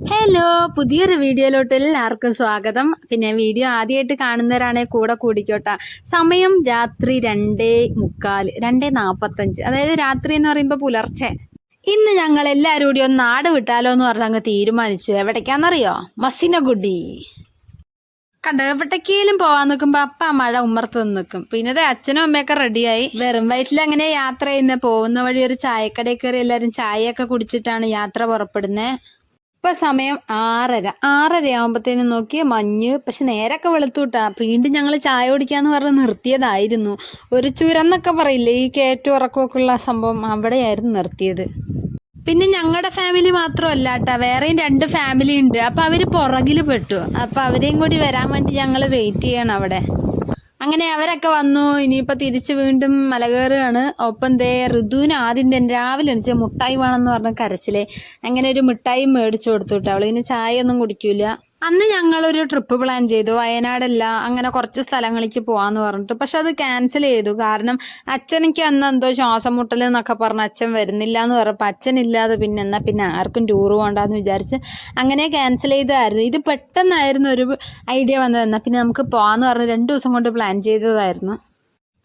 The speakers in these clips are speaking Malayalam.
ഹലോ പുതിയൊരു വീഡിയോയിലോട്ട് എല്ലാവർക്കും സ്വാഗതം. പിന്നെ വീഡിയോ ആദ്യമായിട്ട് കാണുന്നവരാണെങ്കിൽ കൂടെ കൂടിക്കോട്ടെ. സമയം രാത്രി രണ്ടേ മുക്കാൽ രണ്ടേ നാൽപ്പത്തഞ്ച് അതായത് രാത്രി എന്ന് പറയുമ്പോൾ പുലർച്ചെ. ഇന്ന് ഞങ്ങൾ എല്ലാവരും കൂടി ഒന്ന് നാട് വിട്ടാലോ എന്ന് പറഞ്ഞ അങ്ങ് തീരുമാനിച്ചു. എവിടേക്കാണെന്നറിയോ മസിനഗുഡി കണ്ട എവിടേക്കേലും പോവാൻ നിൽക്കുമ്പോൾ അപ്പ മഴ ഉമ്മർത്ത് നിൽക്കും. പിന്നെ അത് അച്ഛനും അമ്മയൊക്കെ റെഡിയായി. വെറും വയറ്റിൽ അങ്ങനെ യാത്ര ചെയ്യുന്ന. പോകുന്ന വഴി ഒരു ചായക്കടയിൽ കയറി എല്ലാവരും ചായയൊക്കെ കുടിച്ചിട്ടാണ് യാത്ര പുറപ്പെടുന്നത് ഇപ്പൊ സമയം ആറര. ആറര ആകുമ്പോഴത്തേനും നോക്കിയ മഞ്ഞ് പക്ഷെ നേരൊക്കെ വെളുത്തുട്ടാ. വീണ്ടും ഞങ്ങൾ ചായ കുടിക്കാന്ന് പറഞ്ഞ് നിർത്തിയതായിരുന്നു. ഒരു ചുരന്നൊക്കെ പറയില്ലേ ഈ കയറ്റം ഇറക്കമൊക്കെ ഉള്ള സംഭവം അവിടെയായിരുന്നു നിർത്തിയത്. പിന്നെ ഞങ്ങളുടെ ഫാമിലി മാത്രമല്ല കേട്ടോ വേറെയും രണ്ട് ഫാമിലി ഉണ്ട്. അപ്പൊ അവർ പുറകിൽ പെട്ടു. അപ്പൊ അവരെയും കൂടി വരാൻ വേണ്ടി ഞങ്ങൾ വെയിറ്റ് ചെയ്യണം അവിടെ. അങ്ങനെ അവരൊക്കെ വന്നു. ഇനിയിപ്പോൾ തിരിച്ച് വീണ്ടും മല കയറുകയാണ് ഒപ്പം ദേ ഋതുവിന് ആദ്യം തന്നെ രാവിലെ എണിച്ച് മുട്ടായി വേണമെന്ന് പറഞ്ഞ കരച്ചിലേ. അങ്ങനെ ഒരു മിഠായി മേടിച്ചു കൊടുത്തു കേട്ടോ ഇനി ചായ ഒന്നും കുടിക്കൂല. അന്ന് ഞങ്ങളൊരു ട്രിപ്പ് പ്ലാൻ ചെയ്തു. വയനാടല്ല അങ്ങനെ കുറച്ച് സ്ഥലങ്ങളിലേക്ക് പോകാന്ന് പറഞ്ഞിട്ട്. പക്ഷെ അത് ക്യാൻസൽ ചെയ്തു. കാരണം അച്ഛനക്ക് അന്ന് എന്തോ ശ്വാസം മുട്ടൽ എന്നൊക്കെ പറഞ്ഞ് അച്ഛൻ വരുന്നില്ല എന്ന് പറഞ്ഞപ്പോൾ അച്ഛനില്ലാതെ പിന്നെ എന്നാ പിന്നെ ആർക്കും ടൂർ പോകണ്ടെന്ന് വിചാരിച്ച് അങ്ങനെ ക്യാൻസൽ ചെയ്തതായിരുന്നു. ഇത് പെട്ടെന്നായിരുന്നു ഒരു ഐഡിയ വന്നത്. എന്നാൽ പിന്നെ നമുക്ക് പോകാമെന്ന് പറഞ്ഞ് രണ്ട് ദിവസം കൊണ്ട് പ്ലാൻ ചെയ്തതായിരുന്നു.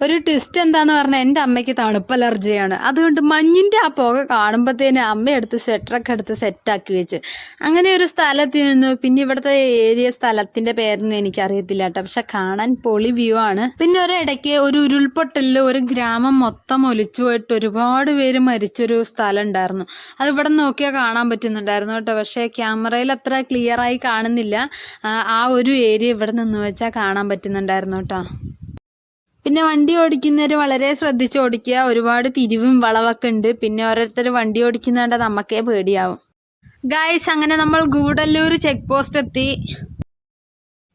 ഒരു ട്വിസ്റ്റ് എന്താന്ന് പറഞ്ഞാൽ എന്റെ അമ്മയ്ക്ക് തണുപ്പ് അലർജിയാണ്. അതുകൊണ്ട് മഞ്ഞിന്റെ ആ പുക കാണുമ്പോഴത്തേന് അമ്മയെടുത്ത് സ്വെറ്ററൊക്കെ എടുത്ത് സെറ്റാക്കി വെച്ച്. അങ്ങനെ ഒരു സ്ഥലത്ത് നിന്നു. പിന്നെ ഇവിടുത്തെ ഏരിയ സ്ഥലത്തിന്റെ പേരൊന്നും എനിക്കറിയത്തില്ല കേട്ടോ. പക്ഷെ കാണാൻ പൊളി വ്യൂ ആണ്. പിന്നെ ഒരിടയ്ക്ക് ഒരു ഉരുൾപൊട്ടലിൽ ഒരു ഗ്രാമം മൊത്തം ഒലിച്ചു പോയിട്ട് ഒരുപാട് പേര് മരിച്ചൊരു സ്ഥലം ഉണ്ടായിരുന്നു. അത് ഇവിടെ നോക്കിയാൽ കാണാൻ പറ്റുന്നുണ്ടായിരുന്നു കേട്ടോ. പക്ഷേ ക്യാമറയിൽ അത്ര ക്ലിയർ ആയി കാണുന്നില്ല. ആ ഒരു ഏരിയ ഇവിടെ നിന്ന് വെച്ചാൽ കാണാൻ പറ്റുന്നുണ്ടായിരുന്നു കേട്ടോ. പിന്നെ വണ്ടി ഓടിക്കുന്നവർ വളരെ ശ്രദ്ധിച്ച് ഓടിക്കുക. ഒരുപാട് തിരിവും വളവൊക്കെ ഉണ്ട്. പിന്നെ ഓരോരുത്തർ വണ്ടി ഓടിക്കുന്നതുകൊണ്ട് നമുക്കേ പേടിയാവും. ഗായ്സ് അങ്ങനെ നമ്മൾ ഗൂഡല്ലൂർ ചെക്ക് പോസ്റ്റ് എത്തി.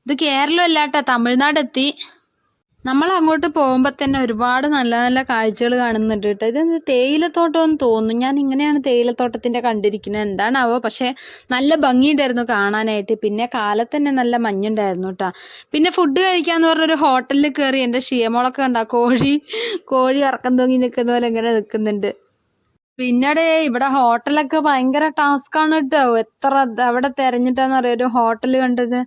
ഇത് കേരളം അല്ല തമിഴ്നാട് എത്തി നമ്മൾ അങ്ങോട്ട് പോകുമ്പോൾ തന്നെ ഒരുപാട് നല്ല നല്ല കാഴ്ചകൾ കാണുന്നുണ്ട് കേട്ടോ. ഇത് തേയിലത്തോട്ടമെന്ന് തോന്നുന്നു. ഞാൻ ഇങ്ങനെയാണ് തേയിലത്തോട്ടത്തിന്റെ കണ്ടിരിക്കുന്നത്. എന്താണാവോ? പക്ഷേ നല്ല ഭംഗിയുണ്ടായിരുന്നു കാണാനായിട്ട്. പിന്നെ കാലത്ത് തന്നെ നല്ല മഞ്ഞുണ്ടായിരുന്നു കേട്ടോ. പിന്നെ ഫുഡ് കഴിക്കാന്ന് പറഞ്ഞൊരു ഹോട്ടലിൽ കയറി എന്റെ ഷിയമോളൊക്കെ ഉണ്ടാ കോഴി കോഴി ഇറക്കം തൂങ്ങി നിൽക്കുന്ന പോലെ ഇങ്ങനെ നിൽക്കുന്നുണ്ട്. പിന്നീട് ഇവിടെ ഹോട്ടലൊക്കെ ഭയങ്കര ടാസ്ക് ആണ് കേട്ടോ എത്ര അവിടെ തെരഞ്ഞിട്ടാന്ന് അറിയോ? ഒരു ഹോട്ടൽ കണ്ടത്.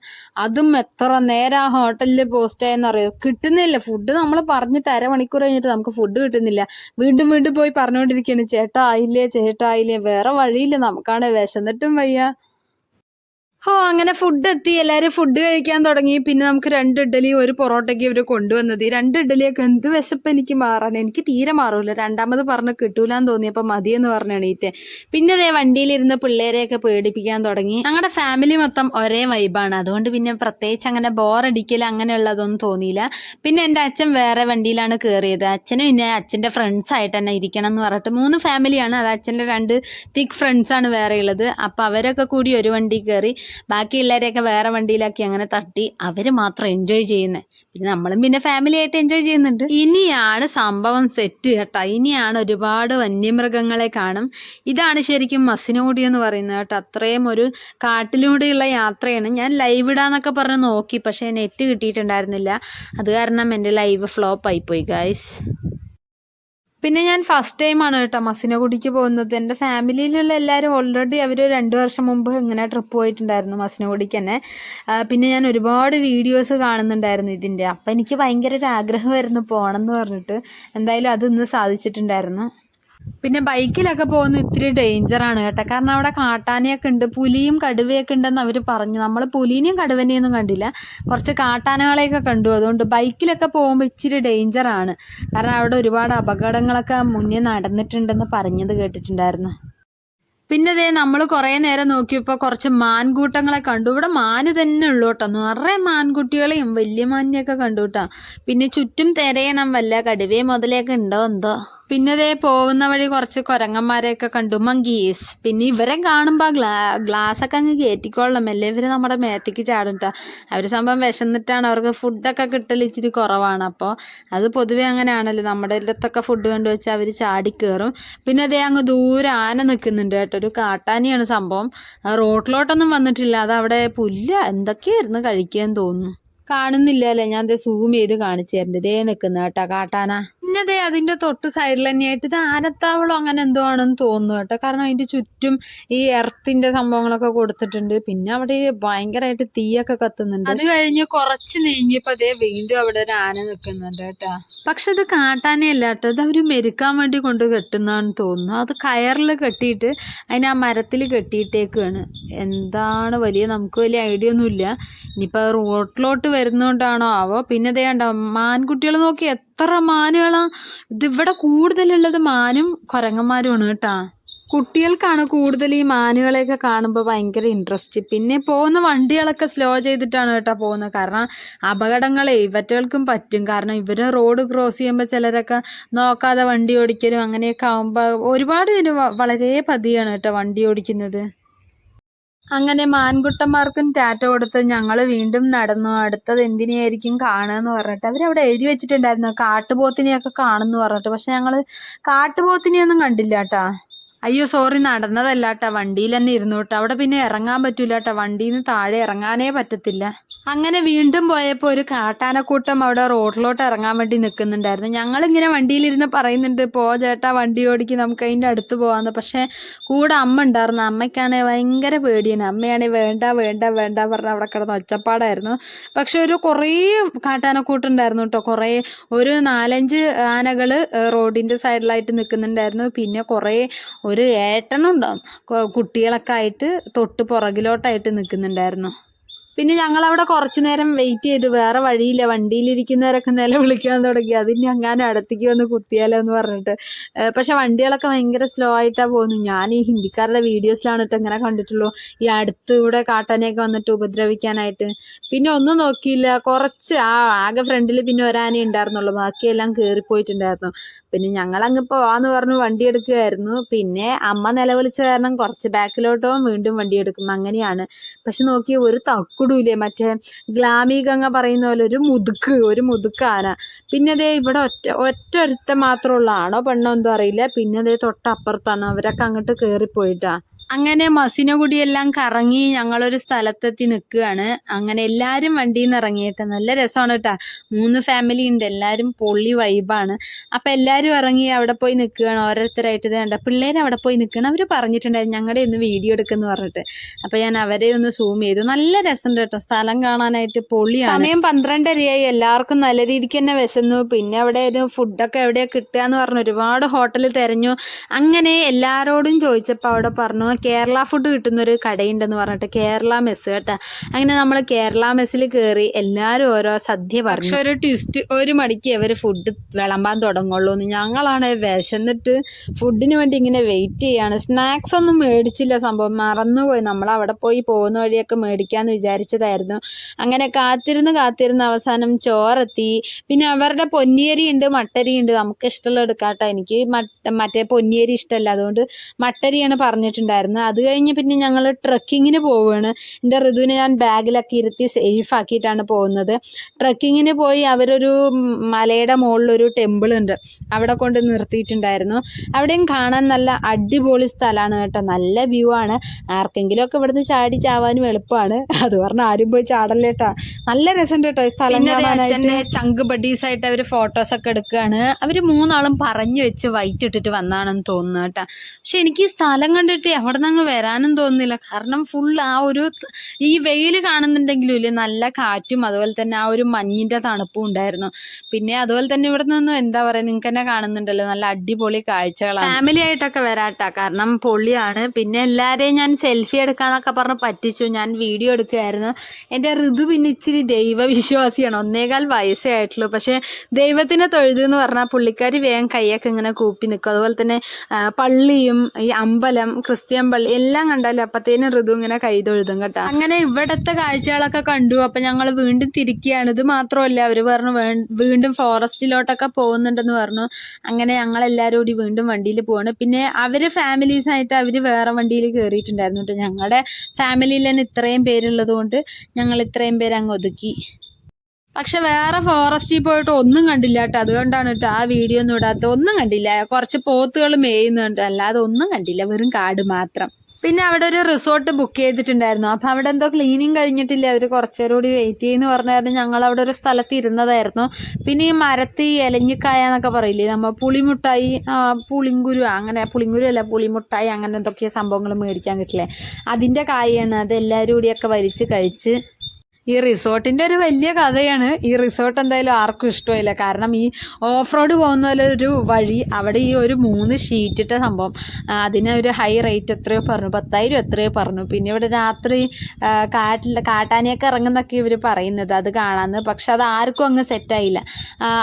അതും എത്ര നേരം ആ ഹോട്ടലിൽ പോസ്റ്റ് ആയെന്നറിയോ കിട്ടുന്നില്ല. ഫുഡ് നമ്മൾ പറഞ്ഞിട്ട് അരമണിക്കൂർ കഴിഞ്ഞിട്ട് നമുക്ക് ഫുഡ് കിട്ടുന്നില്ല. വീണ്ടും വീണ്ടും പോയി പറഞ്ഞുകൊണ്ടിരിക്കുകയാണ് ചേട്ടാ ആയില്ലേ? ചേട്ടാ ആയില്ലേ? വേറെ വഴിയില്ല. നമുക്കാണ് വിശന്നിട്ടും വയ്യ. ഓ അങ്ങനെ ഫുഡ് എത്തി എല്ലാവരും ഫുഡ് കഴിക്കാൻ തുടങ്ങി. പിന്നെ നമുക്ക് രണ്ട് ഇഡ്ഡലി ഒരു പൊറോട്ടയ്ക്ക് ഇവർ കൊണ്ടുവന്നത്. ഈ രണ്ട് ഇഡ്ഡലിയൊക്കെ എന്ത് വിശപ്പ് എനിക്ക് മാറാൻ എനിക്ക് തീരെ മാറൂല. രണ്ടാമത് പറഞ്ഞ് കിട്ടൂലെന്ന് തോന്നിയപ്പോൾ മതിയെന്ന് പറഞ്ഞ് എണീറ്റ്. പിന്നെ അതേ വണ്ടിയിലിരുന്ന് പിള്ളേരെയൊക്കെ പേടിപ്പിക്കാൻ തുടങ്ങി. ഞങ്ങളുടെ ഫാമിലി മൊത്തം ഒരേ വൈബാണ് അതുകൊണ്ട് പിന്നെ പ്രത്യേകിച്ച് അങ്ങനെ ബോറടിക്കൽ അങ്ങനെയുള്ളതൊന്നും തോന്നിയില്ല. പിന്നെ എന്റെ അച്ഛൻ വേറെ വണ്ടിയിലാണ് കയറിയത് അച്ഛനും പിന്നെ അച്ഛന്റെ ഫ്രണ്ട്സ് ആയിട്ട് തന്നെ ഇരിക്കണം എന്ന് പറഞ്ഞിട്ട് മൂന്ന് ഫാമിലിയാണ് അത് അച്ഛന്റെ രണ്ട് തിക് ഫ്രണ്ട്സാണ് വേറെ ഉള്ളത്. അപ്പോൾ അവരൊക്കെ കൂടി ഒരു വണ്ടി കയറി ബാക്കിയുള്ളവരെയൊക്കെ വേറെ വണ്ടിയിലാക്കി അങ്ങനെ തട്ടി അവർ മാത്രം എൻജോയ് ചെയ്യുന്നത് പിന്നെ നമ്മളും പിന്നെ ഫാമിലി ആയിട്ട് എൻജോയ് ചെയ്യുന്നുണ്ട്. ഇനിയാണ് സംഭവം സെറ്റ് കേട്ടോ. ഇനിയാണ് ഒരുപാട് വന്യമൃഗങ്ങളെ കാണും. ഇതാണ് ശരിക്കും മസിനോടി എന്ന് പറയുന്നത് കേട്ടോ. അത്രയും ഒരു കാട്ടിലൂടെയുള്ള യാത്രയാണ്. ഞാൻ ലൈവ് ഇടാന്നൊക്കെ പറഞ്ഞ് നോക്കി പക്ഷേ നെറ്റ് കിട്ടിയിട്ടുണ്ടായിരുന്നില്ല. അത് കാരണം എന്റെ ലൈവ് ഫ്ലോപ്പ് ആയിപ്പോയി ഗായ്സ് പിന്നെ ഞാൻ ഫസ്റ്റ് ടൈം ആണ് കേട്ടോ മസിനഗുഡിക്ക് പോകുന്നത്. എന്റെ ഫാമിലിയിലുള്ള എല്ലാവരും ഓൾറെഡി അവർ രണ്ട് വർഷം മുമ്പ് ഇങ്ങനെ ട്രിപ്പ് പോയിട്ടുണ്ടായിരുന്നു മസിനഗുഡിക്ക് തന്നെ. പിന്നെ ഞാൻ ഒരുപാട് വീഡിയോസ് കാണുന്നുണ്ടായിരുന്നു ഇതിന്റെ. അപ്പം എനിക്ക് ഭയങ്കര ഒരു ആഗ്രഹമായിരുന്നു പോകണം എന്ന് പറഞ്ഞിട്ട്. എന്തായാലും അത് ഇന്ന് സാധിച്ചിട്ടുണ്ടായിരുന്നു. പിന്നെ ബൈക്കിലൊക്കെ പോകുന്ന ഇത്തിരി ഡേഞ്ചറാണ് കേട്ടോ. കാരണം അവിടെ കാട്ടാനയൊക്കെ ഉണ്ട് പുലിയും കടുവയൊക്കെ ഉണ്ടെന്ന് അവർ പറഞ്ഞു. നമ്മൾ പുലിനെയും കടുവനെയൊന്നും കണ്ടില്ല. കുറച്ച് കാട്ടാനകളെയൊക്കെ കണ്ടു. അതുകൊണ്ട് ബൈക്കിലൊക്കെ പോകുമ്പോൾ ഇച്ചിരി ഡേഞ്ചറാണ് കാരണം അവിടെ ഒരുപാട് അപകടങ്ങളൊക്കെ മുന്നേ നടന്നിട്ടുണ്ടെന്ന് പറഞ്ഞത് കേട്ടിട്ടുണ്ടായിരുന്നു. പിന്നെ ദേ നമ്മൾ കുറേ നേരം നോക്കിയപ്പോൾ കുറച്ച് മാൻകൂട്ടങ്ങളെ കണ്ടു. ഇവിടെ മാന് തന്നെ ഉള്ളു കേട്ടോ. നിറയെ മാൻകുട്ടികളെയും വലിയ മാനിനെയൊക്കെ കണ്ടു കേട്ടോ. പിന്നെ ചുറ്റും തിരയണം വല്ല കടുവേ മുതലെയൊക്കെ ഉണ്ടോ എന്തോ? പിന്നെ അതേ പോകുന്ന വഴി കുറച്ച് കുരങ്ങന്മാരെയൊക്കെ കണ്ടു. മങ്കീസ്. പിന്നെ ഇവരെ കാണുമ്പോൾ ഗ്ലാ ഗ്ലാസ് ഒക്കെ അങ്ങ് കയറ്റിക്കൊള്ളണം അല്ലേ ഇവർ നമ്മുടെ മേത്തേക്ക് ചാടും അവർ സംഭവം വിശന്നിട്ടാണ് അവർക്ക് ഫുഡൊക്കെ കിട്ടൽ ഇച്ചിരി കുറവാണ്. അപ്പോൾ അത് പൊതുവെ അങ്ങനെയാണല്ലോ. നമ്മുടെ ഇടത്തൊക്കെ ഫുഡ് കണ്ടു വെച്ചാൽ അവർ ചാടിക്കയറും പിന്നെ അതേ അങ്ങ് ദൂരെ ആന നിൽക്കുന്നുണ്ട് കേട്ടോ. ഒരു കാട്ടാനിയാണ് സംഭവം. റോട്ടിലോട്ടൊന്നും വന്നിട്ടില്ല. അത് അവിടെ പുല്ല. എന്തൊക്കെയായിരുന്നു കഴിക്കാൻ തോന്നുന്നു. കാണുന്നില്ലല്ലേ? ഞാൻ ദേ സൂം ചെയ്ത് കാണിച്ചു തരണ്ട്. ഇതേ നിൽക്കുന്ന കേട്ടോ കാട്ടാന. പിന്നെ ദേ അതിന്റെ തൊട്ട് സൈഡിൽ തന്നെയായിട്ട് ഇത് ആനത്താവളം അങ്ങനെ എന്തോ ആണെന്ന് തോന്നുന്നു കേട്ടോ. കാരണം അതിന്റെ ചുറ്റും ഈ എർത്തിന്റെ സംഭവങ്ങളൊക്കെ കൊടുത്തിട്ടുണ്ട്. പിന്നെ അവിടെ ഭയങ്കരമായിട്ട് തീയൊക്കെ കത്തുന്നുണ്ട്. അത് കഴിഞ്ഞ് കുറച്ച് നീങ്ങിയപ്പോ അതേ വീണ്ടും അവിടെ ഒരു ആന നിൽക്കുന്നുണ്ട് കേട്ടോ. പക്ഷെ ഇത് കാട്ടാനയല്ല കേട്ടോ. ഇത് അവർ മെരുക്കാൻ വേണ്ടി കൊണ്ട് കെട്ടുന്നതാണെന്ന് തോന്നുന്നു. അത് കയറിൽ കെട്ടിയിട്ട് അതിന് ആ മരത്തിൽ കെട്ടിയിട്ടേക്കാണ് എന്താണ് വലിയ നമുക്ക് വലിയ ഐഡിയ ഒന്നുമില്ല. ഇനിയിപ്പോൾ റോട്ടിലോട്ട് വരുന്നോണ്ടാണോ? ആവോ പിന്നെ ദേ കണ്ടോ മാൻകുട്ടികൾ നോക്കി എത്ര മാനുകളാ. ഇതിവിടെ കൂടുതലുള്ളത് മാനും കുരങ്ങന്മാരുമാണ് കേട്ടാ. കുട്ടികൾക്കാണ് കൂടുതൽ ഈ മാനുകളെയൊക്കെ കാണുമ്പോൾ ഭയങ്കര ഇൻട്രസ്റ്റ് പിന്നെ പോകുന്ന വണ്ടികളൊക്കെ സ്ലോ ചെയ്തിട്ടാണ് കേട്ടോ പോകുന്നത്. കാരണം അപകടങ്ങളെ ഇവറ്റകൾക്കും പറ്റും. കാരണം ഇവർ റോഡ് ക്രോസ് ചെയ്യുമ്പോൾ ചിലരൊക്കെ നോക്കാതെ വണ്ടി ഓടിക്കലും അങ്ങനെയൊക്കെ ആകുമ്പോൾ ഒരുപാട് ഇതിന് വളരെ പതിയാണ് കേട്ടോ വണ്ടി ഓടിക്കുന്നത്. അങ്ങനെ മാൻകുട്ടന്മാർക്കും ടാറ്റ കൊടുത്ത് ഞങ്ങൾ വീണ്ടും നടന്നു. അടുത്തത് എന്തിനെയായിരിക്കും കാണുകയെന്ന് പറഞ്ഞിട്ട് അവരവിടെ എഴുതി വെച്ചിട്ടുണ്ടായിരുന്നു കാട്ടുപോത്തിനെയൊക്കെ കാണുമെന്ന് പറഞ്ഞിട്ട്. പക്ഷെ ഞങ്ങൾ കാട്ടുപോത്തിനെയൊന്നും കണ്ടില്ല കേട്ടാ. അയ്യോ സോറി നടന്നതല്ല കേട്ടാ. വണ്ടിയിൽ തന്നെ ഇരുന്നു കേട്ടോ. അവിടെ പിന്നെ ഇറങ്ങാൻ പറ്റൂല കേട്ടോ. വണ്ടിയിൽ നിന്ന് താഴെ ഇറങ്ങാനേ പറ്റത്തില്ല. അങ്ങനെ വീണ്ടും പോയപ്പോൾ ഒരു കാട്ടാനക്കൂട്ടം അവിടെ റോഡിലോട്ട് ഇറങ്ങാൻ വേണ്ടി നിൽക്കുന്നുണ്ടായിരുന്നു. ഞങ്ങളിങ്ങനെ വണ്ടിയിലിരുന്ന് പറയുന്നുണ്ട് പോ ചേട്ടാ വണ്ടി ഓടിക്ക് നമുക്ക് അതിന്റെ അടുത്ത് പോകാമെന്ന് പക്ഷേ കൂടെ അമ്മ ഉണ്ടായിരുന്നു. അമ്മയ്ക്കാണെങ്കിൽ ഭയങ്കര പേടിയാണ്. അമ്മയാണെങ്കിൽ വേണ്ട വേണ്ട വേണ്ട പറഞ്ഞ് അവിടെ കിടന്ന് ഒച്ചപ്പാടായിരുന്നു. പക്ഷെ ഒരു കുറേ കാട്ടാനക്കൂട്ടുണ്ടായിരുന്നു കേട്ടോ. കുറേ ഒരു നാലഞ്ച് ആനകൾ റോഡിന്റെ സൈഡിലായിട്ട് നിൽക്കുന്നുണ്ടായിരുന്നു. പിന്നെ കുറേ ഒരു ഏട്ടനുണ്ടാവും. കുട്ടികളൊക്കെ ആയിട്ട് തൊട്ട് പുറകിലോട്ടായിട്ട് നിൽക്കുന്നുണ്ടായിരുന്നു. പിന്നെ ഞങ്ങൾ അവിടെ കുറച്ചു നേരം വെയിറ്റ് ചെയ്തു. വേറെ വഴിയില്ല. വണ്ടിയിലിരിക്കുന്നവരൊക്കെ നിലവിളിക്കാൻ തുടങ്ങി. അതിന് അങ്ങനെ അടുത്തേക്ക് വന്ന് കുത്തിയാലോ എന്ന് പറഞ്ഞിട്ട് പക്ഷെ വണ്ടികളൊക്കെ ഭയങ്കര സ്ലോ ആയിട്ടാണ് പോകുന്നു ഞാൻ ഈ ഹിന്ദിക്കാരുടെ വീഡിയോസിലാണ് ഇട്ട് ഇങ്ങനെ കണ്ടിട്ടുള്ളൂ. ഈ അടുത്ത് ഇവിടെ കാട്ടാനയൊക്കെ വന്നിട്ട് ഉപദ്രവിക്കാനായിട്ട്. പിന്നെ ഒന്നും നോക്കിയില്ല. കുറച്ച് ആ ആകെ ഫ്രണ്ടിൽ പിന്നെ ഒരാനേ ഉണ്ടായിരുന്നുള്ളൂ ബാക്കിയെല്ലാം കയറിപ്പോയിട്ടുണ്ടായിരുന്നു പിന്നെ ഞങ്ങൾ അങ്ങ് പോവാന്ന് പറഞ്ഞു വണ്ടി എടുക്കുകയായിരുന്നു പിന്നെ അമ്മ നിലവിളിച്ച കാരണം കുറച്ച് ബാക്കിലോട്ടോ വീണ്ടും വണ്ടി എടുക്കും അങ്ങനെയാണ്. പക്ഷെ നോക്കിയ ഒരു തക്കുടൂലേ മറ്റേ ഗ്ലാമി ഗംഗ പറയുന്ന പോലെ ഒരു മുതുക്ക് ഒരു മുതുക്കാന. പിന്നെ അതേ ഇവിടെ ഒറ്റ ഒറ്റ ഒരുത്തൻ മാത്രമുള്ള ആണോ പെണ്ണോ എന്തോ അറിയില്ല. പിന്നെ അതേ തൊട്ടപ്പുറത്താണ്. അവരൊക്കെ അങ്ങോട്ട് കയറിപ്പോയിട്ടാ അങ്ങനെ മസിന കുടിയെല്ലാം കറങ്ങി ഞങ്ങളൊരു സ്ഥലത്തെത്തി നിൽക്കുകയാണ്. അങ്ങനെ എല്ലാവരും വണ്ടിയിൽ നിന്ന് ഇറങ്ങിയിട്ട് നല്ല രസമാണ് കേട്ടോ. മൂന്ന് ഫാമിലി ഉണ്ട് എല്ലാവരും പൊള്ളി വൈബാണ് അപ്പം എല്ലാവരും ഇറങ്ങി അവിടെ പോയി നിൽക്കുകയാണ്. ഓരോരുത്തരായിട്ട് കണ്ട പിള്ളേർ അവിടെ പോയി നിൽക്കണം അവർ പറഞ്ഞിട്ടുണ്ടായിരുന്നു ഞങ്ങളുടെ ഒന്ന് വീഡിയോ എടുക്കുമെന്ന് പറഞ്ഞിട്ട്. അപ്പം ഞാൻ അവരെ ഒന്ന് സൂം ചെയ്തു. നല്ല രസമുണ്ട് കേട്ടോ. സ്ഥലം കാണാനായിട്ട് പൊള്ളിയാണ് സമയം പന്ത്രണ്ടരയായി. എല്ലാവർക്കും നല്ല രീതിക്ക് തന്നെ വിശന്നു. പിന്നെ അവിടെ ഒരു ഫുഡൊക്കെ എവിടെയാണ് കിട്ടുക എന്ന് പറഞ്ഞു ഒരുപാട് ഹോട്ടലിൽ തിരഞ്ഞു. അങ്ങനെ എല്ലാവരോടും ചോദിച്ചപ്പോൾ അവിടെ പറഞ്ഞു കേരള ഫുഡ് കിട്ടുന്ന ഒരു കടയുണ്ടെന്ന് പറഞ്ഞിട്ട് കേരള മെസ് കേട്ടോ. അങ്ങനെ നമ്മൾ കേരള മെസ്സിൽ കയറി എല്ലാവരും ഓരോ സദ്യ പറഞ്ഞു. പക്ഷെ ഒരു ട്വിസ്റ്റ് ഒരു മണിക്ക് അവർ ഫുഡ് വിളമ്പാൻ തുടങ്ങുള്ളൂ എന്ന് ഞങ്ങളാണ് വിശന്നിട്ട് ഫുഡിന് വേണ്ടി ഇങ്ങനെ വെയിറ്റ് ചെയ്യാണ്. സ്നാക്സ് ഒന്നും മേടിച്ചില്ല സംഭവം. മറന്നുപോയി. നമ്മൾ അവിടെ പോയി പോകുന്ന വഴിയൊക്കെ മേടിക്കാമെന്ന് വിചാരിച്ചതായിരുന്നു. അങ്ങനെ കാത്തിരുന്ന് കാത്തിരുന്ന് അവസാനം ചോറെത്തി. പിന്നെ അവരുടെ പൊന്നിയരി ഉണ്ട് മട്ടരി ഉണ്ട്. നമുക്ക് ഇഷ്ടമുള്ള എടുക്കാട്ടോ. എനിക്ക് മറ്റേ പൊന്നിയരി ഇഷ്ടമല്ല. അതുകൊണ്ട് മട്ടരിയാണ് പറഞ്ഞിട്ടുണ്ടായിരുന്നത്. അത് കഴിഞ്ഞ് പിന്നെ ഞങ്ങൾ ട്രക്കിങ്ങിന് പോവുകയാണ് എന്റെ ഋതുവിനെ ഞാൻ ബാഗിലൊക്കെ ഇരുത്തി സേഫ് ആക്കിയിട്ടാണ് പോകുന്നത്. ട്രക്കിങ്ങിന് പോയി അവരൊരു മലയുടെ മുകളിലൊരു ടെമ്പിൾ ഉണ്ട്. അവിടെ കൊണ്ട് നിർത്തിയിട്ടുണ്ടായിരുന്നു. അവിടെയും കാണാൻ നല്ല അടിപൊളി സ്ഥലമാണ് കേട്ടോ. നല്ല വ്യൂ ആണ്. ആർക്കെങ്കിലുമൊക്കെ ഇവിടുന്ന് ചാടി ചാവാനും എളുപ്പമാണ്. അത് പറഞ്ഞാൽ ആരും പോയി ചാടല്ലേ കേട്ടോ നല്ല രസമുണ്ട് കേട്ടോ ഈ സ്ഥലം കാണാനായിട്ട്. ചങ്ക് ബഡീസ് ആയിട്ട് അവർ ഫോട്ടോസ് ഒക്കെ എടുക്കുകയാണ്. അവർ മൂന്നാളും പറഞ്ഞു വെച്ച് വൈറ്റ് ഇട്ടിട്ട് വന്നാണെന്ന് തോന്നുന്നു കേട്ടോ. പക്ഷെ എനിക്ക് ഈ സ്ഥലം കണ്ടിട്ട് എവിടെ നിന്ന് അങ്ങ് വരാനും തോന്നുന്നില്ല. കാരണം ഫുൾ ആ ഒരു ഈ വെയിൽ കാണുന്നുണ്ടെങ്കിലും ഇല്ലേ നല്ല കാറ്റും അതുപോലെ തന്നെ ആ ഒരു മഞ്ഞിന്റെ തണുപ്പും ഉണ്ടായിരുന്നു. പിന്നെ അതുപോലെ തന്നെ ഇവിടെ നിന്നും എന്താ പറയുക നിങ്ങൾക്ക് തന്നെ കാണുന്നുണ്ടല്ലോ നല്ല അടിപൊളി കാഴ്ചകളാണ്. ഫാമിലി ആയിട്ടൊക്കെ വരാട്ടാ. കാരണം പൊള്ളിയാണ് പിന്നെ എല്ലാവരെയും ഞാൻ സെൽഫി എടുക്കാന്നൊക്കെ പറഞ്ഞ് പറ്റിച്ചു. ഞാൻ വീഡിയോ എടുക്കുകയായിരുന്നു എന്റെ ഋതു പിന്നെ ഇച്ചിരി ദൈവവിശ്വാസിയാണ്. ഒന്നേകാൽ വയസ്സേ ആയിട്ടുള്ളൂ. പക്ഷേ ദൈവത്തിനെ തൊഴുതു എന്ന് പറഞ്ഞാൽ പുള്ളിക്കാരി വേഗം കൈയൊക്കെ ഇങ്ങനെ കൂപ്പി നിൽക്കും അതുപോലെ തന്നെ പള്ളിയും ഈ അമ്പലം ക്രിസ്ത്യൻ പള്ളി എല്ലാം കണ്ടാലും അപ്പത്തേനും ഋതു ഇങ്ങനെ കൈ തൊഴുതും കേട്ടോ. അങ്ങനെ ഇവിടത്തെ കാഴ്ചകളൊക്കെ കണ്ടു. അപ്പൊ ഞങ്ങൾ വീണ്ടും തിരിക്കുകയാണ്. ഇത് മാത്രമല്ല അവർ പറഞ്ഞു വീണ്ടും ഫോറസ്റ്റിലോട്ടൊക്കെ പോകുന്നുണ്ടെന്ന് പറഞ്ഞു. അങ്ങനെ ഞങ്ങൾ എല്ലാവരും കൂടി വീണ്ടും വണ്ടിയിൽ പോവാണ്. പിന്നെ അവർ ഫാമിലീസ് ആയിട്ട് അവർ വേറെ വണ്ടിയിൽ കയറിയിട്ടുണ്ടായിരുന്നു കേട്ടോ. ഞങ്ങളുടെ ഫാമിലിയിൽ തന്നെ ഇത്രയും പേരുള്ളത് കൊണ്ട് ഞങ്ങൾ ഇത്രയും പേര് അങ്ങ് ഒതുക്കി. പക്ഷെ വേറെ ഫോറസ്റ്റിൽ പോയിട്ട് ഒന്നും കണ്ടില്ല കേട്ടോ. അതുകൊണ്ടാണ് കേട്ടോ ആ വീഡിയോ ഒന്നും ഇടാത്ത ഒന്നും കണ്ടില്ല. കുറച്ച് പോത്തുകൾ മേയുന്നുണ്ട്. അല്ലാതെ ഒന്നും കണ്ടില്ല. വെറും കാട് മാത്രം. പിന്നെ അവിടെ ഒരു റിസോർട്ട് ബുക്ക് ചെയ്തിട്ടുണ്ടായിരുന്നു. അപ്പോൾ അവിടെ എന്തോ ക്ലീനിങ് കഴിഞ്ഞിട്ടില്ല. അവർ കുറച്ചു നേരം കൂടി വെയിറ്റ് ചെയ്യുന്നു പറഞ്ഞായിരുന്നു. ഞങ്ങൾ അവിടെ ഒരു സ്ഥലത്ത് ഇരുന്നതായിരുന്നു. പിന്നെ ഈ മരത്തി ഇലഞ്ഞിക്കായ എന്നൊക്കെ പറയില്ലേ? നമ്മൾ പുളിമുട്ടായി പുളിങ്കുരു അങ്ങനെ പുളിങ്കുരു അല്ല പുളിമുട്ടായി അങ്ങനെ എന്തൊക്കെയോ സംഭവങ്ങൾ മേടിക്കാൻ കിട്ടില്ലേ? അതിന്റെ കായാണ്. അത് എല്ലാവരും കൂടിയൊക്കെ വലിച്ച് കഴിച്ച് ഈ റിസോർട്ടിന്റെ ഒരു വലിയ കഥയാണ്. ഈ റിസോർട്ട് എന്തായാലും ആർക്കും ഇഷ്ടമായില്ല കാരണം ഈ ഓഫ് റോഡ് പോകുന്ന ഒരു വഴി അവിടെ ഈ ഒരു മൂന്ന് ഷീറ്റിട്ട സംഭവം അതിനെ ഒരു ഹൈ റേറ്റ് എത്രയോ പറഞ്ഞു പത്തായിരം എത്രയോ പറഞ്ഞു. പിന്നെ ഇവിടെ രാത്രി കാട്ടിൽ കാട്ടാനയൊക്കെ ഇറങ്ങുന്നൊക്കെ ഇവർ പറയുന്നത് അത് കാണാമെന്ന് പക്ഷെ അത് ആർക്കും അങ്ങ് സെറ്റായില്ല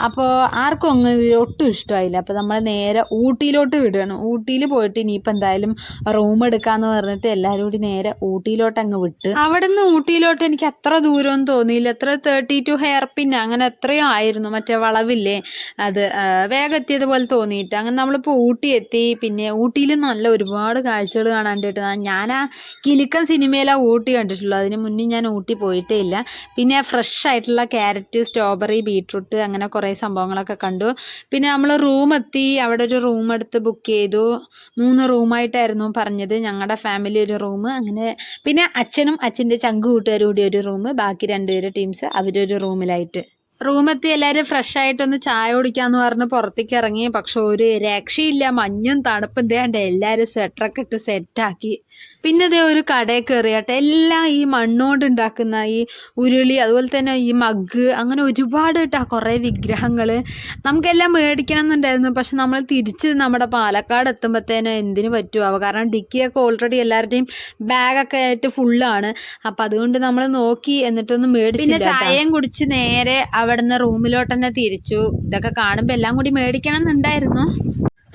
അപ്പോൾ ആർക്കും അങ്ങ് ഒട്ടും ഇഷ്ടമായില്ല. അപ്പോൾ നമ്മൾ നേരെ ഊട്ടിയിലോട്ട് വിടുകയാണ്. ഊട്ടിയിൽ പോയിട്ട് ഇനിയിപ്പോൾ എന്തായാലും റൂം എടുക്കാമെന്ന് പറഞ്ഞിട്ട് എല്ലാവരും കൂടി നേരെ ഊട്ടിയിലോട്ട് അങ്ങ് വിട്ട്. അവിടെ നിന്ന് ഊട്ടിയിലോട്ട് എനിക്ക് അത്ര ദൂരമൊന്നും തോന്നിയില്ല. എത്ര തേർട്ടി ടു ഹെയർ പിൻ അങ്ങനെ എത്രയോ ആയിരുന്നു. മറ്റേ വളവില്ലേ? അത് വേഗം എത്തിയതുപോലെ തോന്നിയിട്ട്. അങ്ങനെ നമ്മളിപ്പോൾ ഊട്ടി എത്തി പിന്നെ ഊട്ടിയിൽ നല്ല ഒരുപാട് കാഴ്ചകൾ കാണാണ്ടിട്ട് ഞാൻ ആ കിലുക്കൻ സിനിമയിലാണ് ഊട്ടി കണ്ടിട്ടുള്ളൂ. അതിന് മുന്നേ ഞാൻ ഊട്ടി പോയിട്ടേ ഇല്ല. പിന്നെ ഫ്രഷ് ആയിട്ടുള്ള ക്യാരറ്റ് സ്ട്രോബെറി ബീട്രൂട്ട് അങ്ങനെ കുറേ സംഭവങ്ങളൊക്കെ കണ്ടു. പിന്നെ നമ്മൾ റൂം എത്തി അവിടെ ഒരു റൂം എടുത്ത് ബുക്ക് ചെയ്തു. മൂന്ന് റൂമായിട്ടായിരുന്നു പറഞ്ഞത്. ഞങ്ങളുടെ ഫാമിലി ഒരു റൂം. അങ്ങനെ പിന്നെ അച്ഛനും അച്ഛന്റെ ചങ്ക് കൂട്ടുകാരും കൂടി ഒരു റൂം. ബാക്കി രണ്ടുപേര് ടീംസ് അവരൊരു റൂമിലായിട്ട്. റൂമെത്തി എല്ലാവരും ഫ്രഷ് ആയിട്ടൊന്ന് ചായ കുടിക്കാന്ന് പറഞ്ഞ് പുറത്തേക്ക് ഇറങ്ങി. പക്ഷെ ഒരു രക്ഷയില്ല. മഞ്ഞും തണുപ്പും. തേണ്ട എല്ലാവരും സ്വെറ്ററൊക്കെ ഇട്ട് സെറ്റാക്കി പിന്നെ ഇതേ ഒരു കടയിൽ കയറിയാട്ടെ എല്ലാം ഈ മണ്ണുകൊണ്ട് ഉണ്ടാക്കുന്ന ഈ ഉരുളി അതുപോലെ തന്നെ ഈ മഗ് അങ്ങനെ ഒരുപാട് കേട്ടോ കുറേ വിഗ്രഹങ്ങൾ നമുക്കെല്ലാം മേടിക്കണം എന്നുണ്ടായിരുന്നു പക്ഷെ നമ്മൾ തിരിച്ച് നമ്മുടെ പാലക്കാട് എത്തുമ്പോഴത്തേനും എന്തിനു പറ്റുമോ കാരണം ഡിക്കിയൊക്കെ ഓൾറെഡി എല്ലാവരുടെയും ബാഗൊക്കെ ആയിട്ട് ഫുള്ളാണ് അപ്പം അതുകൊണ്ട് നമ്മൾ നോക്കി എന്നിട്ടൊന്നും മേടിച്ചു പിന്നെ ചായയും കുടിച്ച് നേരെ അവിടുന്ന് റൂമിലോട്ട് തന്നെ തിരിച്ചു. ഇതൊക്കെ കാണുമ്പോൾ എല്ലാം കൂടി മേടിക്കണം എന്നുണ്ടായിരുന്നു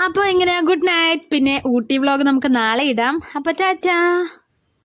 അപ്പോൾ എങ്ങനെയാ? ഗുഡ് നൈറ്റ് പിന്നെ ഊട്ടി വ്ളോഗ് നമുക്ക് നാളെ ഇടാം. അപ്പോൾ ടാറ്റാ.